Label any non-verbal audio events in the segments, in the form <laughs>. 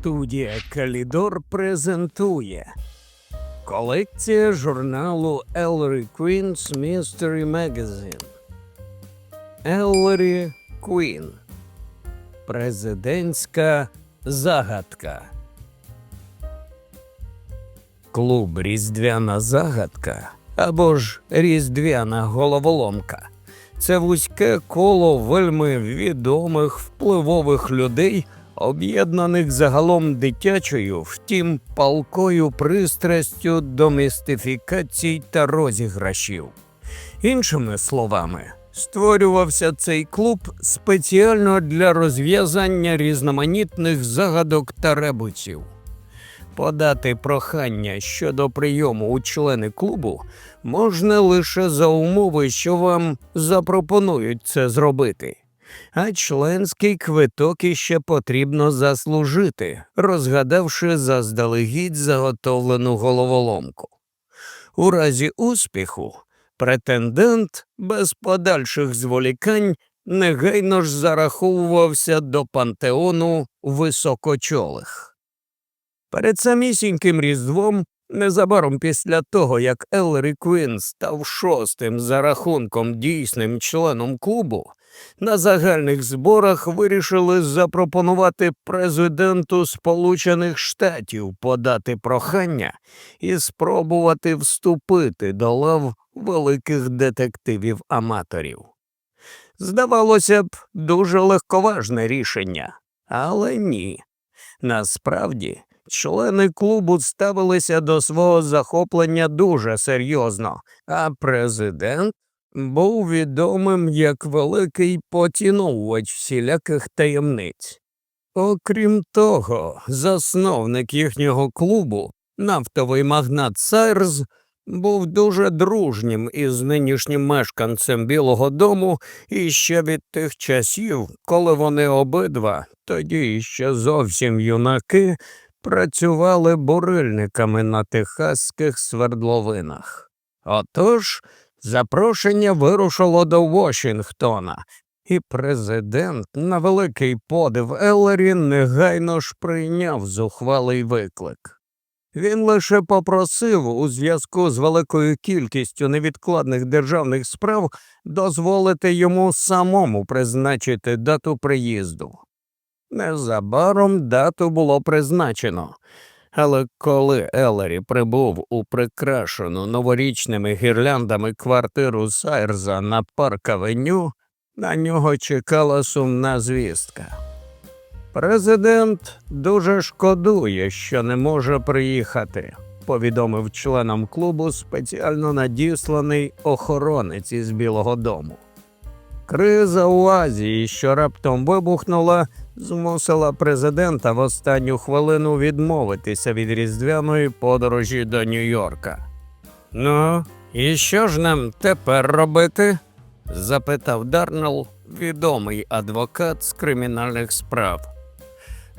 Студія Калідор презентує колекція журналу Ellery Queen's Mystery Magazine. Ellery Queen. Президентська загадка. Клуб Різдвяна загадка або ж Різдвяна головоломка. Це вузьке коло вельми відомих впливових людей, об'єднаних загалом дитячою, втім палкою пристрастю до містифікацій та розіграшів. Іншими словами, створювався цей клуб спеціально для розв'язання різноманітних загадок та ребусів. Подати прохання щодо прийому у члени клубу можна лише за умови, що вам запропонують це зробити. А членський квиток іще потрібно заслужити, розгадавши заздалегідь заготовлену головоломку. У разі успіху претендент без подальших зволікань негайно ж зараховувався до пантеону високочолих. Перед самісіньким різдвом, незабаром після того, як Еллері Квін став шостим за рахунком дійсним членом клубу, на загальних зборах вирішили запропонувати президенту Сполучених Штатів подати прохання і спробувати вступити до лав великих детективів-аматорів. Здавалося б, дуже легковажне рішення, але ні. Насправді, члени клубу ставилися до свого захоплення дуже серйозно, а президент був відомим як великий поціновувач всіляких таємниць. Окрім того, засновник їхнього клубу, нафтовий магнат Сайрз, був дуже дружнім із нинішнім мешканцем Білого дому і ще від тих часів, коли вони обидва, тоді ще зовсім юнаки, працювали бурильниками на техаських свердловинах. Отож, запрошення вирушило до Вашингтона, і президент на великий подив Еллері негайно ж прийняв зухвалий виклик. Він лише попросив у зв'язку з великою кількістю невідкладних державних справ дозволити йому самому призначити дату приїзду. Незабаром дату було призначено, але коли Елері прибув у прикрашену новорічними гірляндами квартиру Сайрза на парк-авеню, на нього чекала сумна звістка. Президент дуже шкодує, що не може приїхати, повідомив членам клубу спеціально надісланий охоронець із Білого Дому. Криза у Азії, що раптом вибухнула, змусила президента в останню хвилину відмовитися від різдвяної подорожі до Нью-Йорка. Ну, і що ж нам тепер робити? запитав Дарнелл, відомий адвокат з кримінальних справ.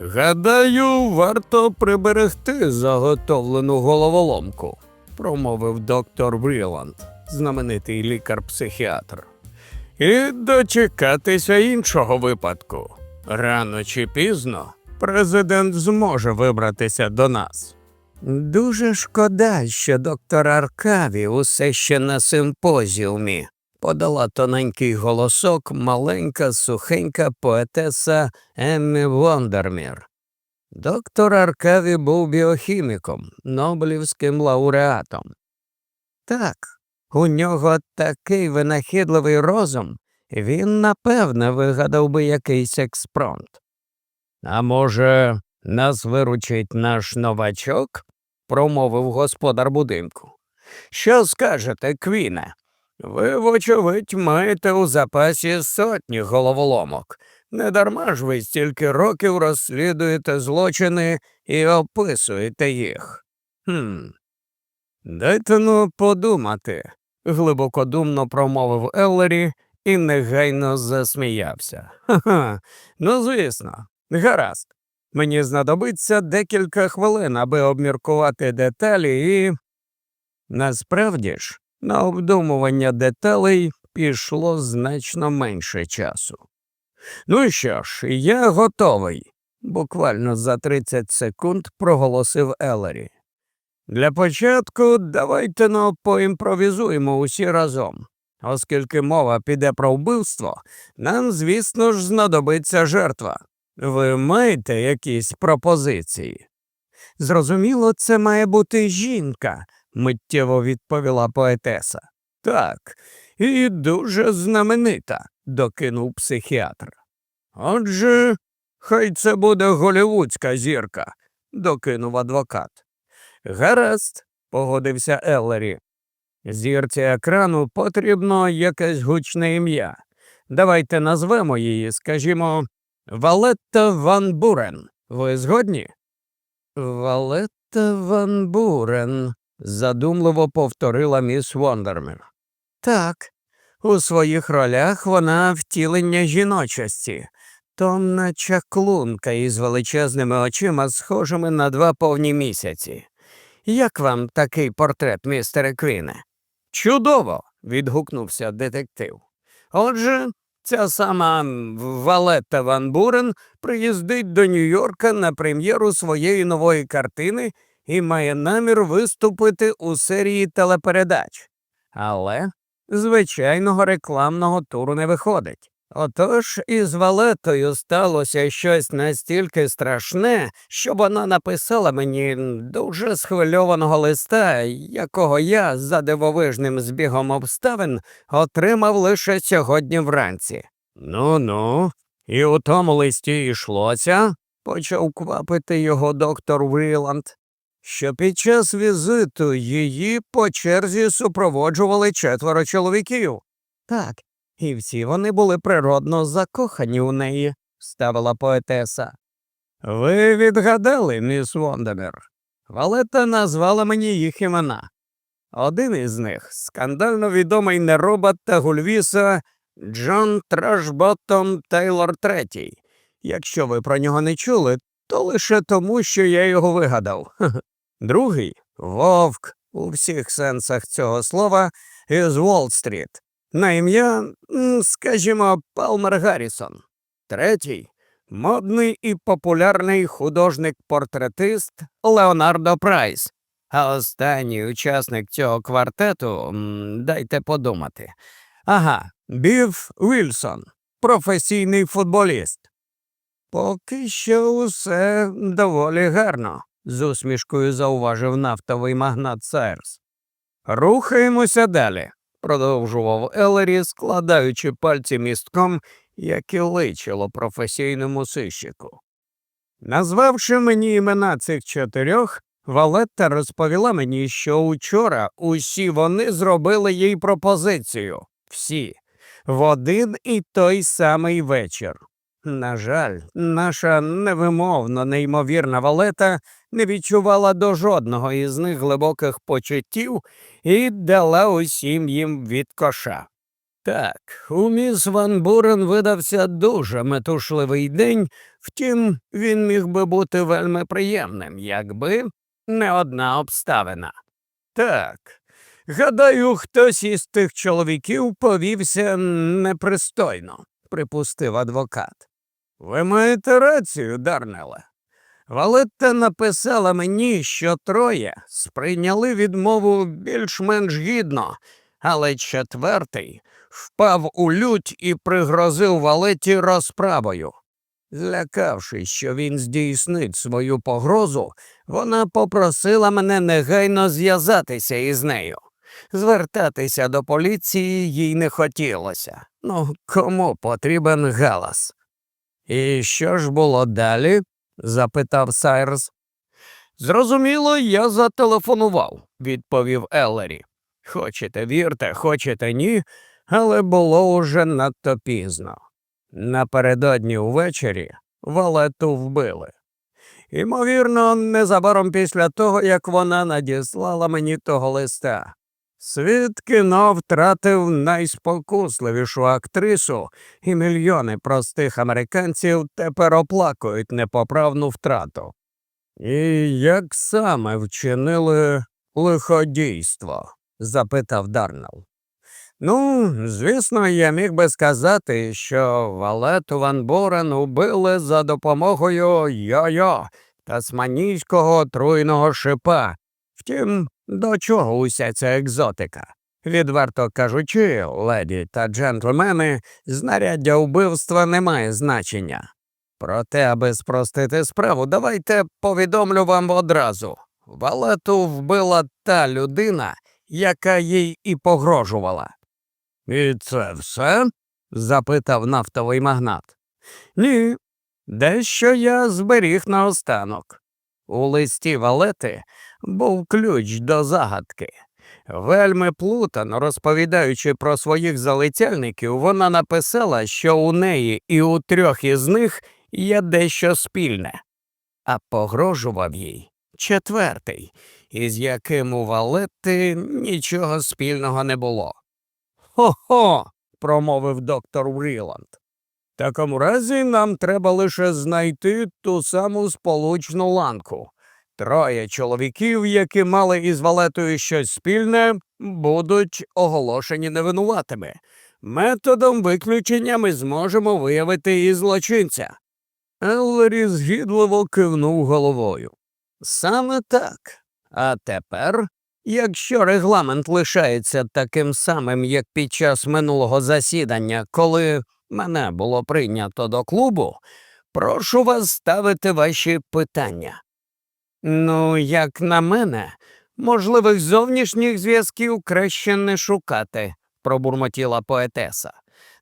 Гадаю, варто приберегти заготовлену головоломку, промовив доктор Бріланд, знаменитий лікар-психіатр. І дочекатися іншого випадку. Рано чи пізно президент зможе вибратися до нас. Дуже шкода, що доктор Аркаві усе ще на симпозіумі, подала тоненький голосок маленька сухенька поетеса Еммі Вондермір. Доктор Аркаві був біохіміком, Нобелівським лауреатом. Так, у нього такий винахідливий розум, він напевне вигадав би якийсь експронт. А може, нас виручить наш новачок? промовив господар будинку. Що скажете, Квіне? Ви, вочевидь, маєте у запасі сотні головоломок. Недарма ж ви стільки років розслідуєте злочини і описуєте їх. Хм. Дайте ну подумати, глибокодумно промовив Еллері і негайно засміявся. Ха-ха, ну звісно, гаразд. Мені знадобиться декілька хвилин, аби обміркувати деталі, і. Насправді ж, на обдумування деталей пішло значно менше часу. Ну що ж, я готовий. буквально за 30 секунд проголосив Елері. Для початку давайте ну, поімпровізуємо усі разом. Оскільки мова піде про вбивство, нам, звісно ж, знадобиться жертва. Ви маєте якісь пропозиції? Зрозуміло, це має бути жінка, миттєво відповіла поетеса. Так, і дуже знаменита, докинув психіатр. Отже, хай це буде голівудська зірка, докинув адвокат. Гаразд, погодився Еллері. Зірці екрану потрібно якесь гучне ім'я. Давайте назвемо її, скажімо, Валетта Ван Бурен. Ви згодні? Валетта Ван Бурен, задумливо повторила міс Вондермер. Так, у своїх ролях вона втілення жіночості, томна чаклунка із величезними очима, схожими на два повні місяці. Як вам такий портрет, містере Квіне? Чудово. відгукнувся детектив. Отже, ця сама Валетта Ван Бурен приїздить до Нью-Йорка на прем'єру своєї нової картини і має намір виступити у серії телепередач. Але звичайного рекламного туру не виходить. Отож із Валетою сталося щось настільки страшне, що вона написала мені дуже схвильованого листа, якого я за дивовижним збігом обставин отримав лише сьогодні вранці. Ну ну, і у тому листі йшлося, почав квапити його доктор Вріланд, що під час візиту її по черзі супроводжували четверо чоловіків. Так, і всі вони були природно закохані у неї, ставила поетеса. Ви відгадали, міс Вондемер. Валета назвала мені їх імена. Один із них скандально відомий неробот та гульвіса Джон Тражботом Тейлор III. Якщо ви про нього не чули, то лише тому, що я його вигадав. <laughs> Другий вовк у всіх сенсах цього слова із Уолл-стріт на ім'я, скажімо, Палмер Гаррісон. Третій модний і популярний художник-портретист Леонардо Прайс. А останній учасник цього квартету, дайте подумати. Ага, Біф Вільсон, професійний футболіст. Поки що усе доволі гарно, з усмішкою зауважив нафтовий магнат Сайрс. Рухаємося далі продовжував Елері, складаючи пальці містком, як і личило професійному сищику. Назвавши мені імена цих чотирьох, Валетта розповіла мені, що учора усі вони зробили їй пропозицію. Всі, в один і той самий вечір. На жаль, наша невимовно неймовірна валета не відчувала до жодного із них глибоких почуттів і дала усім їм від коша. Так, у міс Ван Бурен видався дуже метушливий день, втім, він міг би бути вельми приємним, якби не одна обставина. Так, гадаю, хтось із тих чоловіків повівся непристойно, припустив адвокат. Ви маєте рацію, Дарнеле. Валетта написала мені, що троє сприйняли відмову більш-менш гідно, але четвертий впав у лють і пригрозив валеті розправою. Злякавшись, що він здійснить свою погрозу, вона попросила мене негайно зв'язатися із нею. Звертатися до поліції їй не хотілося. Ну, кому потрібен галас? І що ж було далі? запитав Сайрс. Зрозуміло, я зателефонував, відповів Еллері. Хочете вірте, хочете ні, але було уже надто пізно. Напередодні увечері валету вбили. Імовірно, незабаром після того, як вона надіслала мені того листа. Світ кіно втратив найспокусливішу актрису, і мільйони простих американців тепер оплакують непоправну втрату. І як саме вчинили лиходійство? запитав Дарнелл. Ну, звісно, я міг би сказати, що Валету Ван Борен убили за допомогою йо-йо тасманійського отруйного шипа. Втім, до чого уся ця екзотика? Відверто кажучи, леді та джентльмени, знаряддя вбивства не має значення. Проте, аби спростити справу, давайте повідомлю вам одразу. Валету вбила та людина, яка їй і погрожувала. І це все? запитав нафтовий магнат. Ні, дещо я зберіг наостанок. У листі валети був ключ до загадки. Вельми плутано розповідаючи про своїх залицяльників, вона написала, що у неї і у трьох із них є дещо спільне, а погрожував їй четвертий, із яким у валети нічого спільного не було. Хо-хо, промовив доктор Вріланд. В такому разі нам треба лише знайти ту саму сполучну ланку. Троє чоловіків, які мали із валетою щось спільне, будуть оголошені невинуватими. Методом виключення ми зможемо виявити і злочинця. Еллері згідливо кивнув головою. Саме так. А тепер, якщо регламент лишається таким самим, як під час минулого засідання, коли мене було прийнято до клубу, прошу вас ставити ваші питання. Ну, як на мене, можливих зовнішніх зв'язків краще не шукати, пробурмотіла поетеса.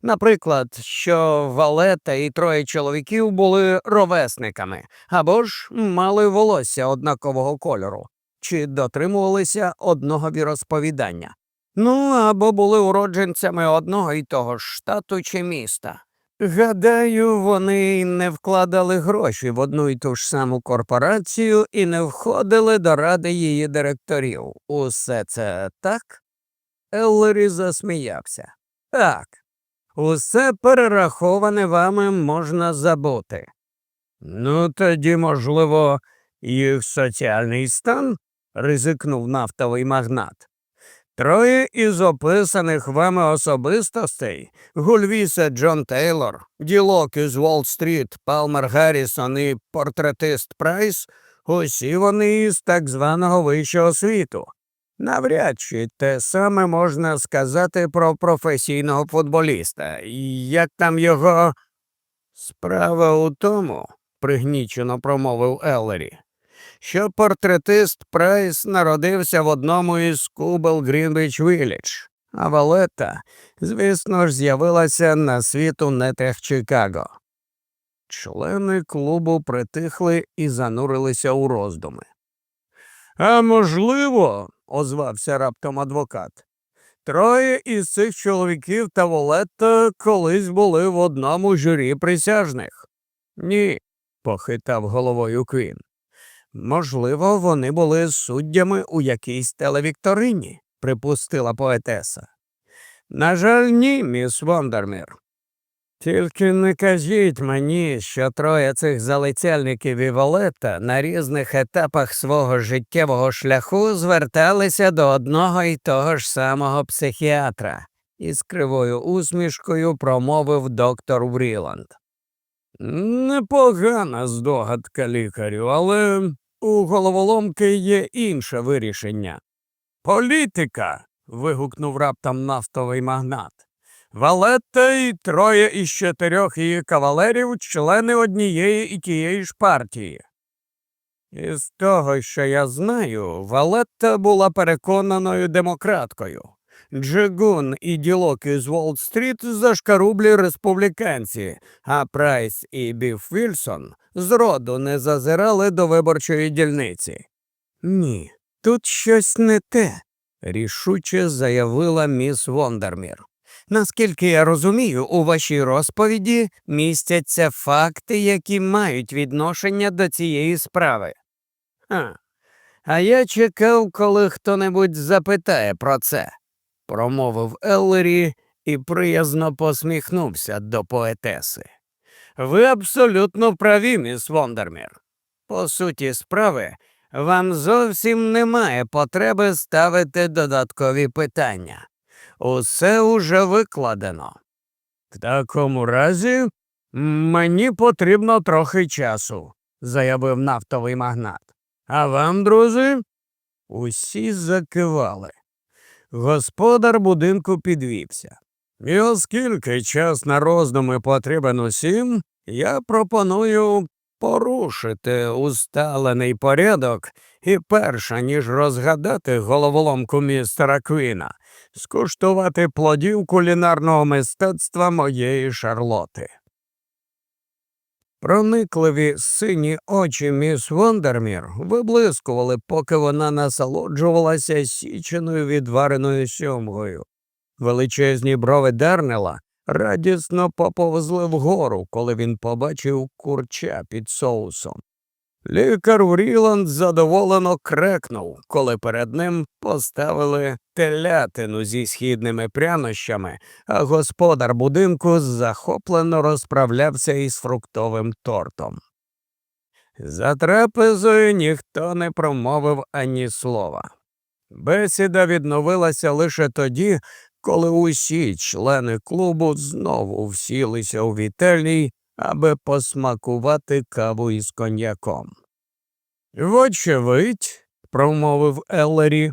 Наприклад, що Валета і троє чоловіків були ровесниками або ж мали волосся однакового кольору, чи дотримувалися одного віросповідання. Ну або були уродженцями одного і того ж штату чи міста. Гадаю, вони не вкладали гроші в одну й ту ж саму корпорацію і не входили до ради її директорів. Усе це так? Еллері засміявся. Так, усе перераховане вами можна забути. Ну, тоді, можливо, їх соціальний стан? ризикнув нафтовий магнат. Троє із описаних вами особистостей Гульвіса Джон Тейлор, ділок із Уолл-стріт, Палмер Гаррісон і портретист Прайс, усі вони із так званого вищого світу. Навряд чи те саме можна сказати про професійного футболіста. І Як там його справа у тому, пригнічено промовив Еллері, що портретист Прайс народився в одному із Кубел Грінвіч Віллідж, а Валета, звісно ж, з'явилася на світ у нетрях Чикаго. Члени клубу притихли і занурилися у роздуми. А можливо, озвався раптом адвокат. Троє із цих чоловіків та Волетта колись були в одному журі присяжних. Ні, похитав головою Квін. Можливо, вони були суддями у якійсь телевікторині, припустила поетеса. На жаль, ні, міс Вондермір. Тільки не кажіть мені, що троє цих залицяльників і Валета на різних етапах свого життєвого шляху зверталися до одного і того ж самого психіатра, із кривою усмішкою промовив доктор Вріланд. Непогана здогадка лікарю, але у головоломки є інше вирішення. Політика. вигукнув раптом нафтовий магнат. Валетта і троє із чотирьох її кавалерів члени однієї і тієї ж партії. Із того, що я знаю, Валетта була переконаною демократкою. Джигун і ділок із Уолл-стріт зашкарублі республіканці, а Прайс і Біф Вільсон зроду не зазирали до виборчої дільниці. Ні, тут щось не те, рішуче заявила міс Вондермір. Наскільки я розумію, у вашій розповіді містяться факти, які мають відношення до цієї справи. А, а я чекав, коли хто небудь запитає про це, промовив Еллері і приязно посміхнувся до поетеси. Ви абсолютно праві, міс Вондермір. По суті справи, вам зовсім немає потреби ставити додаткові питання. Усе уже викладено. В такому разі мені потрібно трохи часу, заявив нафтовий магнат. А вам, друзі? Усі закивали. Господар будинку підвівся. І оскільки час на роздуми потрібен усім, я пропоную порушити усталений порядок і перша, ніж розгадати головоломку містера Квіна, скуштувати плодів кулінарного мистецтва моєї Шарлоти. Проникливі сині очі міс Вондермір виблискували, поки вона насолоджувалася січеною відвареною сьомгою. Величезні брови Дернела радісно поповзли вгору, коли він побачив курча під соусом. Лікар Уріланд задоволено крекнув, коли перед ним поставили телятину зі східними прянощами, а господар будинку захоплено розправлявся із фруктовим тортом. За трапезою ніхто не промовив ані слова. Бесіда відновилася лише тоді, коли усі члени клубу знову всілися у вітельній, аби посмакувати каву із коньяком. Вочевидь, промовив Еллері,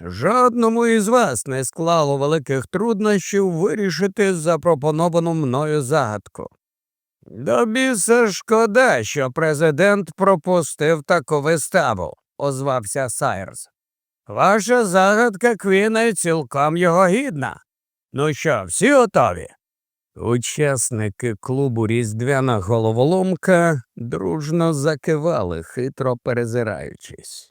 жодному із вас не склало великих труднощів вирішити запропоновану мною загадку. До біса шкода, що президент пропустив таку виставу, озвався Сайрс. Ваша загадка Квіна цілком його гідна. Ну що, всі готові? Учасники клубу Різдвяна головоломка дружно закивали, хитро перезираючись.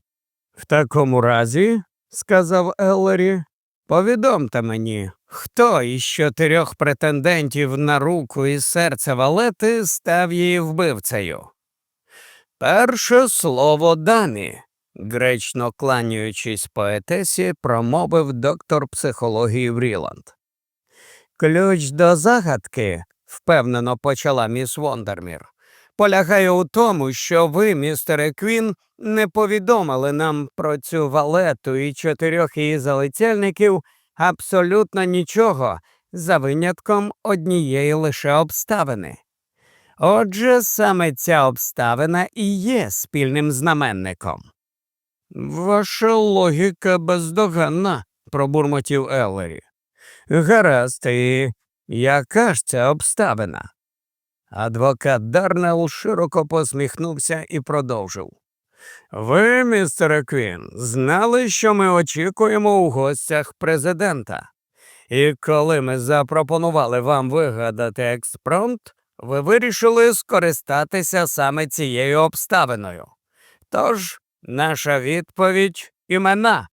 В такому разі, сказав Еллері, повідомте мені, хто із чотирьох претендентів на руку і серце валети став її вбивцею. Перше слово Дані, гречно кланяючись поетесі, промовив доктор психології Вріланд. Ключ до загадки, впевнено почала міс Вондермір, полягає у тому, що ви, містере Квін, не повідомили нам про цю валету і чотирьох її залицяльників абсолютно нічого, за винятком однієї лише обставини. Отже, саме ця обставина і є спільним знаменником. Ваша логіка бездоганна, пробурмотів Еллері. Гаразд, і яка ж ця обставина? Адвокат Дарнелл широко посміхнувся і продовжив. Ви, містере Квін, знали, що ми очікуємо у гостях президента. І коли ми запропонували вам вигадати експромт, ви вирішили скористатися саме цією обставиною. Тож, наша відповідь імена.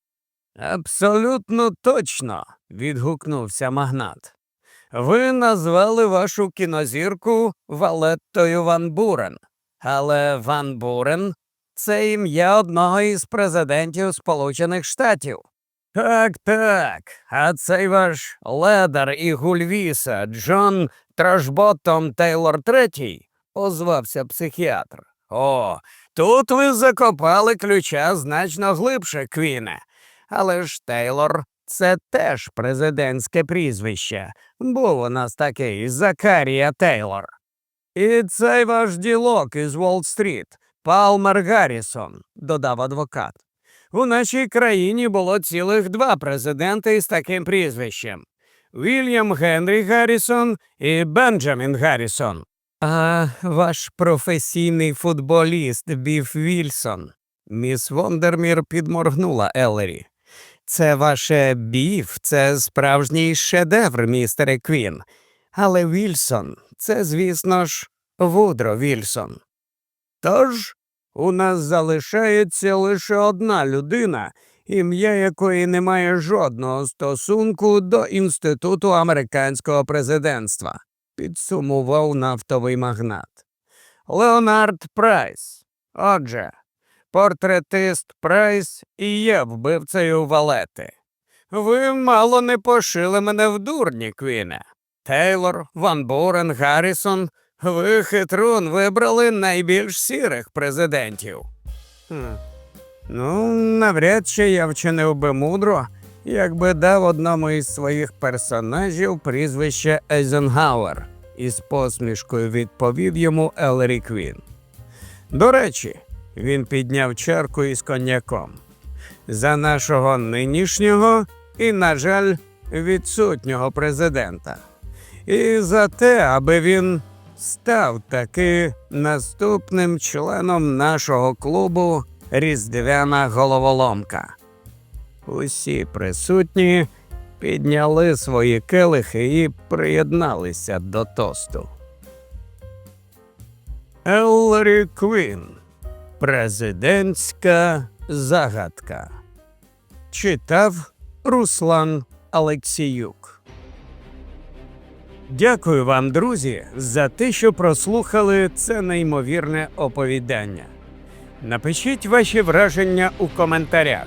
Абсолютно точно, відгукнувся магнат. Ви назвали вашу кінозірку Валеттою Ван Бурен, але Ван Бурен це ім'я одного із президентів Сполучених Штатів. Так, так, а цей ваш ледар і гульвіса Джон Тражботом Тейлор Третій, озвався психіатр. О, тут ви закопали ключа значно глибше, Квіне. Але ж Тейлор це теж президентське прізвище. Був у нас такий Закарія Тейлор. І цей ваш ділок із Уолл-стріт, Палмер Гаррісон, додав адвокат. У нашій країні було цілих два президенти із таким прізвищем Вільям Генрі Гаррісон і Бенджамін Гаррісон. А ваш професійний футболіст Біф Вільсон. Міс Вондермір підморгнула Еллері. Це ваше біф, це справжній шедевр, містере Квін. Але Вільсон, це, звісно ж, Вудро Вільсон. Тож у нас залишається лише одна людина, ім'я якої не має жодного стосунку до Інституту американського президентства, підсумував нафтовий магнат. Леонард Прайс. Отже, Портретист Прайс і є вбивцею валети. Ви мало не пошили мене в дурні, Квіне. Тейлор, Ван Бурен, Гаррісон. Ви хитрун вибрали найбільш сірих президентів. Хм. Ну, навряд чи я вчинив би мудро, якби дав одному із своїх персонажів прізвище Ейзенгауер і з посмішкою відповів йому Елері Квін. До речі, він підняв чарку із коньяком. За нашого нинішнього і, на жаль, відсутнього президента. І за те, аби він став таки наступним членом нашого клубу Різдвяна головоломка. Усі присутні підняли свої келихи і приєдналися до тосту. Еллері Квін. Президентська загадка. Читав Руслан Алексіюк. Дякую вам, друзі, за те, що прослухали це неймовірне оповідання. Напишіть ваші враження у коментарях,